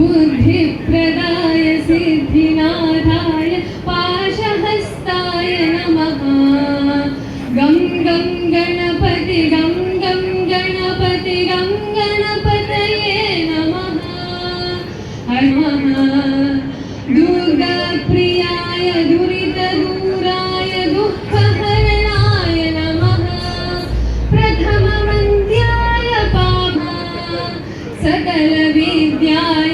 सिद्धिप्रदाय सिद्धिनाथाय, पाशहस्ताय नमः। गं गं, गणपति, गं गं, गणपति, गं, गणपतये नमः। हनुमः दुर्गाप्रियाय दुरितदूराय दुःखहरणाय नमः। प्रथमवन्द्याय पामा सकलविद्याय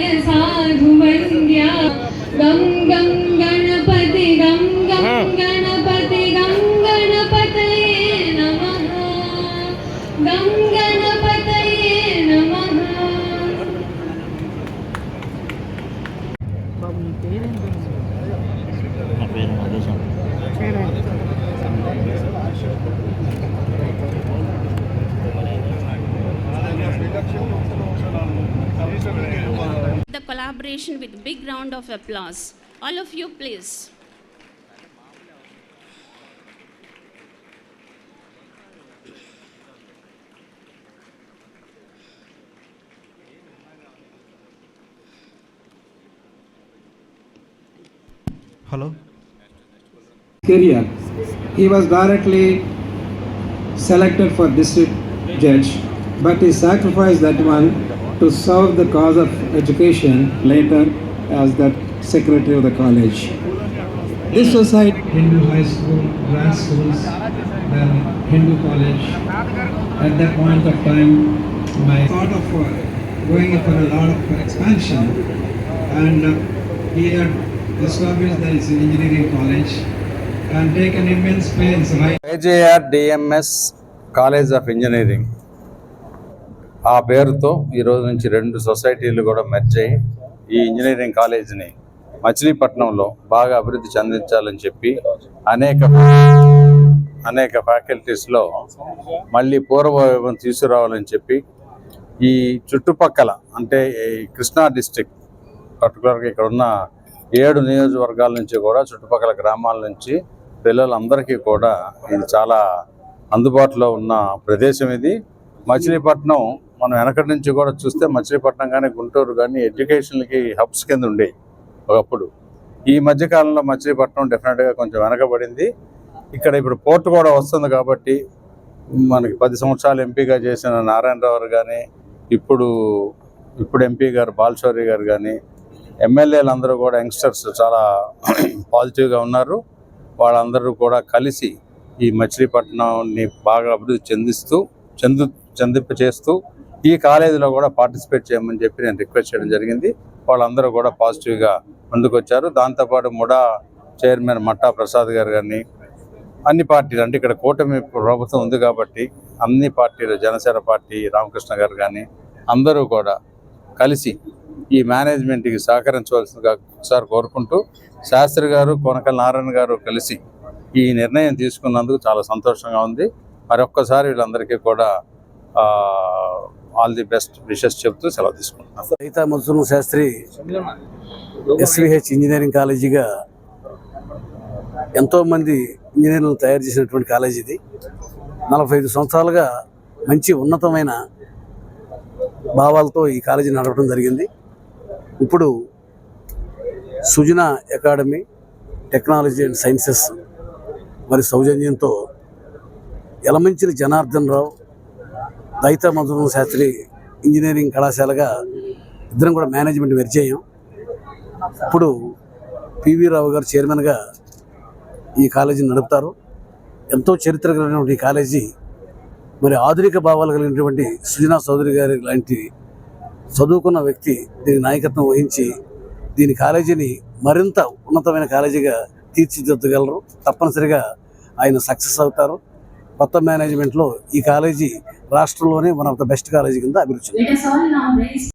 collaboration with big round of applause. All of you, please. Hello. career. He was directly selected for district judge, but he sacrificed that one to serve the cause of education later as the secretary of the college. This society, Hindu high school, grand schools, then Hindu college. At that point of time, my thought of uh, going for a lot of expansion, and uh, he had established that it's an engineering college and taken immense pains right AJR DMS college of engineering ఆ పేరుతో ఈ రోజు నుంచి రెండు సొసైటీలు కూడా merge అయ్యి ఈ ఇంజనీరింగ్ కాలేజీని మచిలీపట్నంలో బాగా అభివృద్ధి చెందించాలని చెప్పి అనేక అనేక ఫ్యాకల్టీస్లో మళ్ళీ పూర్వవైభవం తీసుకురావాలని చెప్పి ఈ చుట్టుపక్కల అంటే ఈ కృష్ణా డిస్టిక్ పర్టికులర్గా ఇక్కడ ఉన్న ఏడు నియోజకవర్గాల నుంచి కూడా చుట్టుపక్కల గ్రామాల నుంచి పిల్లలందరికీ కూడా ఇది చాలా అందుబాటులో ఉన్న ప్రదేశం ఇది. మచిలీపట్నం మనం వెనకటి నుంచి కూడా చూస్తే మచిలీపట్నం కానీ గుంటూరు కానీ ఎడ్యుకేషన్కి హబ్స్ కింద ఉండేవి ఒకప్పుడు. ఈ మధ్యకాలంలో మచిలీపట్నం డెఫినెట్గా కొంచెం వెనకబడింది. ఇక్కడ ఇప్పుడు పోర్టు కూడా వస్తుంది కాబట్టి మనకి పది సంవత్సరాలు ఎంపీగా చేసిన నారాయణరావు గారు కానీ ఇప్పుడు ఇప్పుడు ఎంపీ గారు బాలశ్వరి గారు కానీ ఎమ్మెల్యేలు అందరూ కూడా యంగ్స్టర్స్ చాలా పాజిటివ్గా ఉన్నారు. వాళ్ళందరూ కూడా కలిసి ఈ మచిలీపట్నాన్ని బాగా అభివృద్ధి చెందిస్తూ చెందు చెందింప చేస్తూ ఈ కాలేజీలో కూడా పార్టిసిపేట్ చేయమని చెప్పి నేను రిక్వెస్ట్ చేయడం జరిగింది. వాళ్ళందరూ కూడా పాజిటివ్గా ముందుకొచ్చారు. దాంతోపాటు ముడా చైర్మన్ మట్టా ప్రసాద్ గారు కానీ అన్ని పార్టీలు అంటే ఇక్కడ కూటమి ప్రభుత్వం ఉంది కాబట్టి అన్ని పార్టీలు జనసేన పార్టీ రామకృష్ణ గారు కానీ అందరూ కూడా కలిసి ఈ మేనేజ్మెంట్కి సహకరించవలసిందిగా ఒకసారి కోరుకుంటూ శాస్త్రి గారు కొనకల్ నారాయణ గారు కలిసి ఈ నిర్ణయం తీసుకున్నందుకు చాలా సంతోషంగా ఉంది. మరొక్కసారి వీళ్ళందరికీ కూడా ఆల్ ది బెస్ట్ విషెస్ చెప్తూ సెలవు తీసుకుంటున్నాను సైతా మధుసూదన శాస్త్రి. ఎస్విహెచ్ ఇంజనీరింగ్ కాలేజీగా ఎంతోమంది ఇంజనీర్లను తయారు చేసినటువంటి కాలేజీ ఇది. నలభై ఐదు సంవత్సరాలుగా మంచి ఉన్నతమైన భావాలతో ఈ కాలేజీ నడవడం జరిగింది. ఇప్పుడు Sujana academy technology and sciences మరి సౌజన్యంతో ఎలమంచిలి జనార్దన్ రావు దైత మధుసూదన శాస్త్రి ఇంజనీరింగ్ కళాశాలగా ఇద్దరం కూడా మేనేజ్మెంట్ పరిచయం ఇప్పుడు పివి రావు గారు చైర్మన్గా ఈ కాలేజీని నడుపుతారు. ఎంతో చరిత్ర కలిగినటువంటి ఈ కాలేజీ మరి ఆధునిక భావాలు కలిగినటువంటి సుజనా చౌదరి గారి లాంటి చదువుకున్న వ్యక్తి దీని నాయకత్వం వహించి దీని కాలేజీని మరింత ఉన్నతమైన కాలేజీగా తీర్చిదిద్దగలరు. తప్పనిసరిగా ఆయన సక్సెస్ అవుతారు. కొత్త మేనేజ్మెంట్లో ఈ కాలేజీ రాష్ట్రంలోనే one of the best college కింద అభిరుచి